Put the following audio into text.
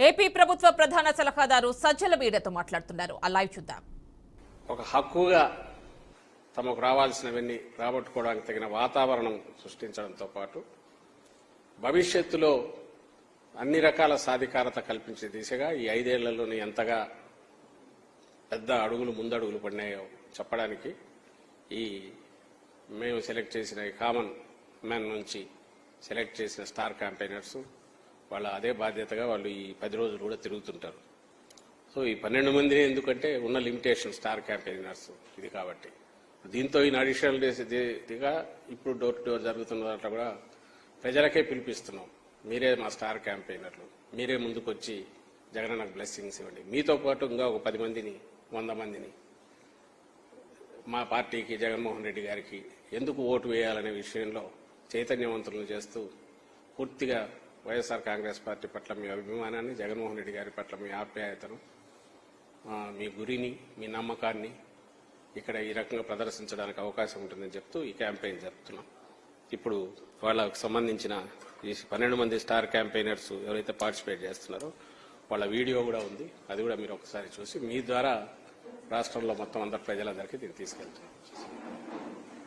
AP ప్రభుత్వ ప్రధాన సలహాదారు సజ్జల మీడియాతో మాట్లాడుతున్నారు. అలా చూద్దాం. ఒక హక్కుగా తమకు రావాల్సినవన్నీ రాబట్టుకోవడానికి తగిన వాతావరణం సృష్టించడంతో పాటు భవిష్యత్తులో అన్ని రకాల సాధికారత కల్పించే దిశగా ఈ ఐదేళ్ళలోని ఎంతగా పెద్ద అడుగులు ముందడుగులు పడినాయో చెప్పడానికి ఈ మేము సెలెక్ట్ చేసిన కామన్ మ్యాన్ నుంచి సెలెక్ట్ చేసిన స్టార్ క్యాంపెయినర్స్ వాళ్ళ అదే బాధ్యతగా వాళ్ళు ఈ పది రోజులు కూడా తిరుగుతుంటారు. సో ఈ పన్నెండు మందిని ఎందుకంటే ఉన్న లిమిటేషన్ స్టార్ క్యాంపెయినర్స్ ఇది కాబట్టి. దీంతో ఈయన అడిషనల్ దిగా ఇప్పుడు డోర్ టు డోర్ జరుగుతున్న దాంట్లో కూడా ప్రజలకే పిలిపిస్తున్నాం. మీరే మా స్టార్ క్యాంపెయినర్లు. మీరే ముందుకొచ్చి జగనన్నకు బ్లెస్సింగ్స్ ఇవ్వండి. మీతో పాటు ఇంకా ఒక పది మందిని వంద మందిని మా పార్టీకి జగన్మోహన్ రెడ్డి గారికి ఎందుకు ఓటు వేయాలనే విషయంలో చైతన్యవంతులను చేస్తూ పూర్తిగా వైఎస్ఆర్ కాంగ్రెస్ పార్టీ పట్ల మీ అభిమానాన్ని జగన్మోహన్ రెడ్డి గారి పట్ల మీ ఆప్యాయతను మీ గురిని మీ నమ్మకాన్ని ఇక్కడ ఈ రకంగా ప్రదర్శించడానికి అవకాశం ఉంటుందని చెప్తూ ఈ క్యాంపెయిన్ జరుపుతున్నాం. ఇప్పుడు వాళ్ళకు సంబంధించిన ఈ పన్నెండు మంది స్టార్ క్యాంపెయినర్స్ ఎవరైతే పార్టిసిపేట్ చేస్తున్నారో వాళ్ళ వీడియో కూడా ఉంది. అది కూడా మీరు ఒకసారి చూసి మీ ద్వారా రాష్ట్రంలో మొత్తం అందరు ప్రజలందరికీ దీన్ని తీసుకెళ్తున్నాం